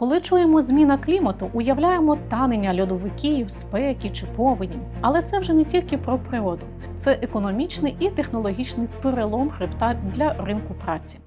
Коли чуємо зміна клімату, уявляємо танення льодовиків, спеки чи повені. Але це вже не тільки про природу, це економічний і технологічний перелом хребта для ринку праці.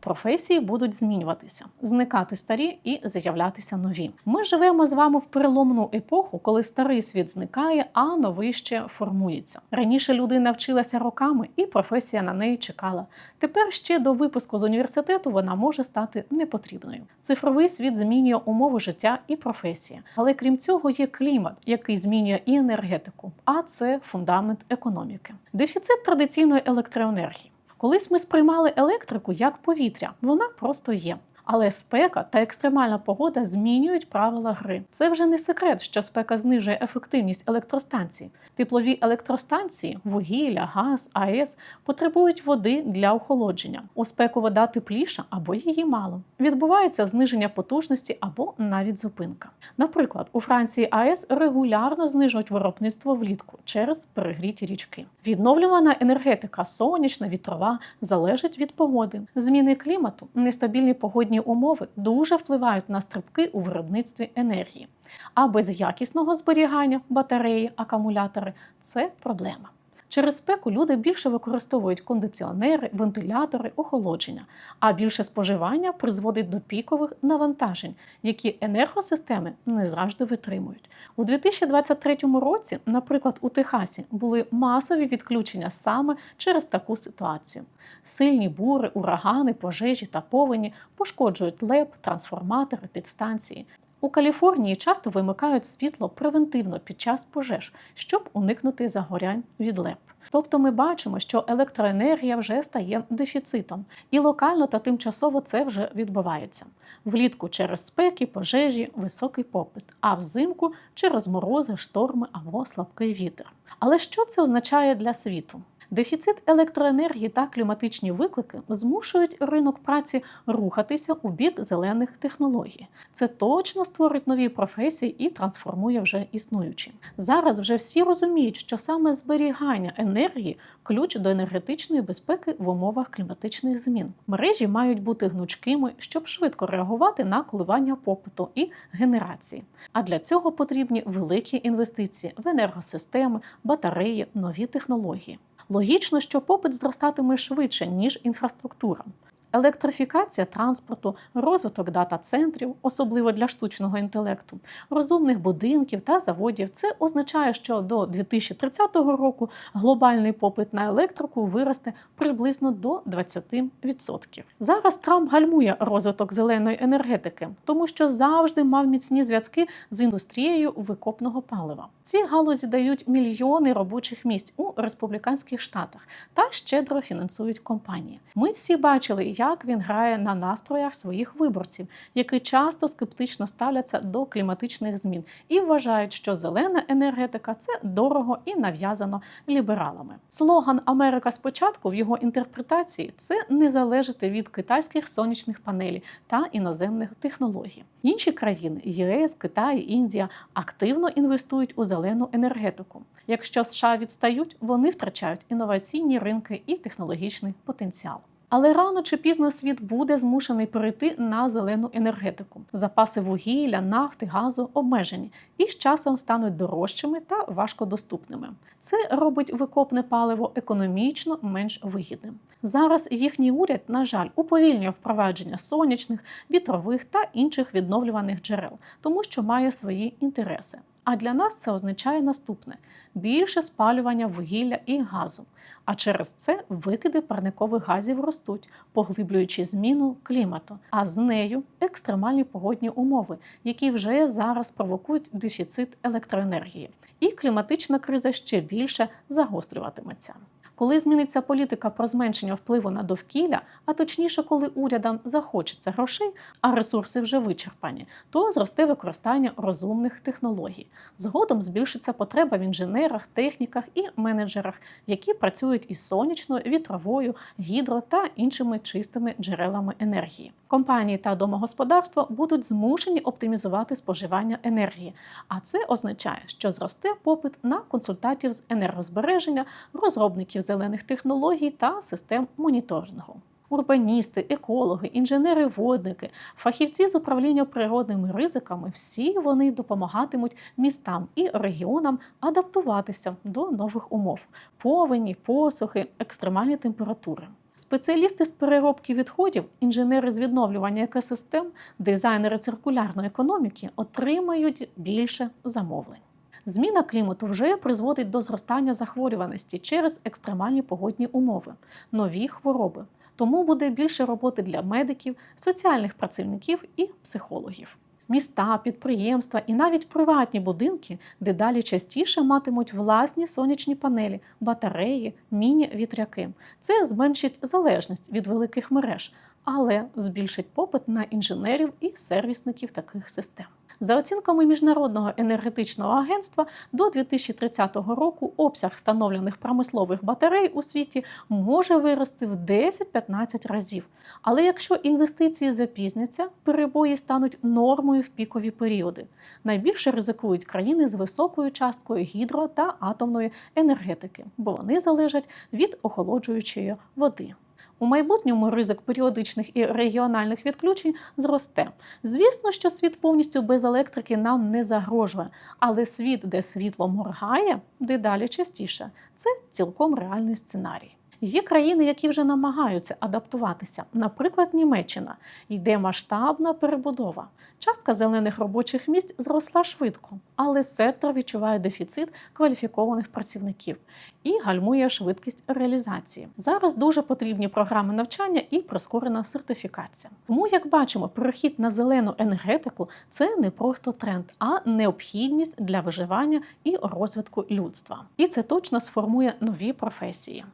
Професії будуть змінюватися, зникати старі і з'являтися нові. Ми живемо з вами в переломну епоху, коли старий світ зникає, а новий ще формується. Раніше людина вчилася роками, і професія на неї чекала. Тепер ще до випуску з університету вона може стати непотрібною. Цифровий світ змінює умови життя і професії. Але крім цього, є клімат, який змінює і енергетику, а це фундамент економіки. Дефіцит традиційної електроенергії. Колись ми сприймали електрику як повітря, вона просто є. Але спека та екстремальна погода змінюють правила гри. Це вже не секрет, що спека знижує ефективність електростанцій. Теплові електростанції, вугілля, газ, АЕС потребують води для охолодження. У спеку вода тепліша або її мало. Відбувається зниження потужності або навіть зупинка. Наприклад, у Франції АЕС регулярно знижують виробництво влітку через перегріті річки. Відновлювана енергетика, сонячна, вітрова, залежить від погоди. Зміни клімату, нестабільні погодні умови дуже впливають на стрибки у виробництві енергії. А без якісного зберігання батареї, акумулятори це проблема. Через спеку люди більше використовують кондиціонери, вентилятори, охолодження, а більше споживання призводить до пікових навантажень, які енергосистеми не завжди витримують. У 2023 році, наприклад, у Техасі були масові відключення саме через таку ситуацію. Сильні бури, урагани, пожежі та повені пошкоджують леп, трансформатори, підстанції. У Каліфорнії часто вимикають світло превентивно під час пожеж, щоб уникнути загорянь від леп. Тобто ми бачимо, що електроенергія вже стає дефіцитом, і локально та тимчасово це вже відбувається. Влітку через спеки, пожежі, високий попит, а взимку через морози, шторми або слабкий вітер. Але що це означає для світу? Дефіцит електроенергії та кліматичні виклики змушують ринок праці рухатися у бік зелених технологій. Це точно створить нові професії і трансформує вже існуючі. Зараз вже всі розуміють, що саме зберігання енергії ключ до енергетичної безпеки в умовах кліматичних змін. Мережі мають бути гнучкими, щоб швидко реагувати на коливання попиту і генерації. А для цього потрібні великі інвестиції в енергосистеми, батареї, нові технології. Логічно, що попит зростатиме швидше, ніж інфраструктура. Електрифікація транспорту, розвиток дата-центрів, особливо для штучного інтелекту, розумних будинків та заводів. Це означає, що до 2030 року глобальний попит на електрику виросте приблизно до 20%. Зараз Трамп гальмує розвиток зеленої енергетики, тому що завжди мав міцні зв'язки з індустрією викопного палива. Ці галузі дають мільйони робочих місць у республіканських штатах та щедро фінансують компанії. Ми всі бачили, як він грає на настроях своїх виборців, які часто скептично ставляться до кліматичних змін і вважають, що зелена енергетика це дорого і нав'язано лібералами. Слоган Америка спочатку в його інтерпретації це не залежати від китайських сонячних панелей та іноземних технологій. Інші країни ЄС, Китай, Індія активно інвестують у зелену енергетику. Якщо США відстають, вони втрачають інноваційні ринки і технологічний потенціал. Але рано чи пізно світ буде змушений перейти на зелену енергетику. Запаси вугілля, нафти, газу обмежені і з часом стануть дорожчими та важкодоступними. Це робить викопне паливо економічно менш вигідним. Зараз їхній уряд, на жаль, уповільнює впровадження сонячних, вітрових та інших відновлюваних джерел, тому що має свої інтереси. А для нас це означає наступне: більше спалювання вугілля і газу. А через це викиди парникових газів ростуть, поглиблюючи зміну клімату, а з нею екстремальні погодні умови, які вже зараз провокують дефіцит електроенергії. І кліматична криза ще більше загострюватиметься. Коли зміниться політика про зменшення впливу на довкілля, а точніше, коли урядам захочеться грошей, а ресурси вже вичерпані, то зросте використання розумних технологій. Згодом збільшиться потреба в інженерах, техніках і менеджерах, які працюють із сонячною, вітровою, гідро та іншими чистими джерелами енергії. Компанії та домогосподарства будуть змушені оптимізувати споживання енергії, а це означає, що зросте попит на консультантів з енергозбереження, розробників зелених технологій та систем моніторингу. урбаністи, екологи, інженери-водники, фахівці з управління природними ризиками всі вони допомагатимуть містам і регіонам адаптуватися до нових умов: повені, посухи, екстремальні температури. Спеціалісти з переробки відходів, інженери з відновлювання екосистем, дизайнери циркулярної економіки отримають більше замовлень. Зміна клімату вже призводить до зростання захворюваності через екстремальні погодні умови, нові хвороби. Тому буде більше роботи для медиків, соціальних працівників і психологів. Міста, підприємства і навіть приватні будинки дедалі частіше матимуть власні сонячні панелі, батареї, міні-вітряки. Це зменшить залежність від великих мереж, але збільшить попит на інженерів і сервісників таких систем. За оцінками Міжнародного енергетичного агентства, до 2030 року обсяг встановлених промислових батарей у світі може вирости в 10-15 разів. Але якщо інвестиції запізняться, перебої стануть нормою в пікові періоди. Найбільше ризикують країни з високою часткою гідро та атомної енергетики, бо вони залежать від охолоджуючої води. У майбутньому ризик періодичних і регіональних відключень зросте. Звісно, що світ повністю без електрики нам не загрожує, але світ, де світло моргає, дедалі частіше. Це цілком реальний сценарій. Є країни, які вже намагаються адаптуватися. Наприклад, Німеччина йде масштабна перебудова. Частка зелених робочих місць зросла швидко, але сектор відчуває дефіцит кваліфікованих працівників і гальмує швидкість реалізації. Зараз дуже потрібні програми навчання і прискорена сертифікація. Тому, як бачимо, перехід на зелену енергетику це не просто тренд, а необхідність для виживання і розвитку людства. І це точно сформує нові професії.